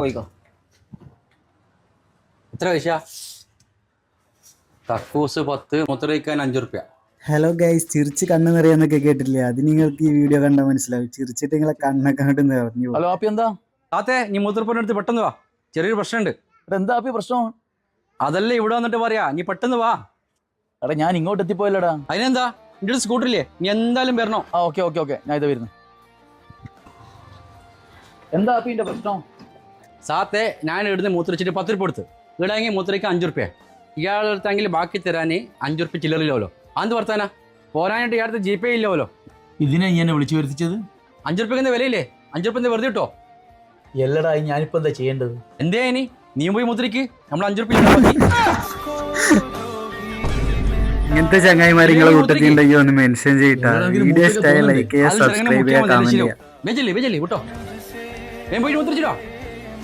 പോയിക്കോ. എത്ര പൈസ? കക്കൂസ് പത്ത് മുത്തറയ്ക്കാൻ അഞ്ചു റുപ്യ ഹലോ ഗൈസ് ചിരിച്ച് കണ്ണ് നിറയാന്നൊക്കെ കേട്ടില്ലേ അത് നിങ്ങൾക്ക് ഈ വീഡിയോ കണ്ടാൽ മനസ്സിലാവും. ചിരിച്ചിട്ട് നിങ്ങളെ കണ്ണൊക്കെ അങ്ങോട്ട് നിറഞ്ഞു. ഹലോ ആപ്പി എന്താ താത്തേ നീ മൂത്രപ്പുരം എടുത്ത് പെട്ടെന്ന് വാ. ചെറിയൊരു പ്രശ്നമുണ്ട്. എടാ എന്താ ആപ്പി പ്രശ്നം? അതല്ലേ ഇവിടെ വന്നിട്ട് പറയാ. നീ പെട്ടെന്ന് വാ. എടാ ഞാൻ ഇങ്ങോട്ട് എത്തിപ്പോയല്ലടാ. അതിനെന്താ? എന്റെ സ്കൂട്ടറില്ലേ? നീ എന്തായാലും വരണോ? ആ ഓക്കെ ഓക്കെ ഓക്കെ. ഞാൻ ഇത് വരുന്നു. എന്താ ആപ്പി എന്റെ പ്രശ്നം? സാത്തേ ഞാൻ ഇവിടുന്ന് മൂത്രിച്ചിട്ട് പത്ത് രൂപ കൊടുത്ത്. ഇവിടെയെങ്കിൽ മൂത്രയ്ക്ക് അഞ്ച് റുപ്യ ഇയാളെടുത്തെങ്കിൽ ബാക്കി തരാൻ അഞ്ച് റുപ്യ ചില്ലറില്ലല്ലോ അത് വർത്താനാ പോരാനായിട്ട് ഇയാളത്തെ ജി പേ ഇല്ലല്ലോ ഇതിനെ ഞാൻ വിളിച്ചു വരുത്തിച്ചത്? അഞ്ചു റുപ്യക്ക് വിലയില്ലേ? അഞ്ച് റുപ്യ വെറുതെ കിട്ടോ എല്ലടാ ഞാനിപ്പോ എന്താ ചെയ്യേണ്ടത്? എന്തേ ഇനി? നീ പോയി മുദ്രയ്ക്ക് നമ്മൾ അഞ്ചു റുപ്യ ഇങ്ങനത്തെ ചങ്ങായിമാർ നിങ്ങളെ കൂട്ടത്തിൽ ഉണ്ടെങ്കിൽ ഒന്ന് മെൻഷൻ ചെയ്യട്ടാ വീഡിയോ മൂക്കൊക്കെ ലൈക്ക് ചെയ്യുക സബ്സ്ക്രൈബ് ചെയ്യാ ചെയ്യുക കമന്റ്. ചെയ്യുക വിട്ടോ? ഞാൻ പോയി മുദ്രിച്ചിട്ടോ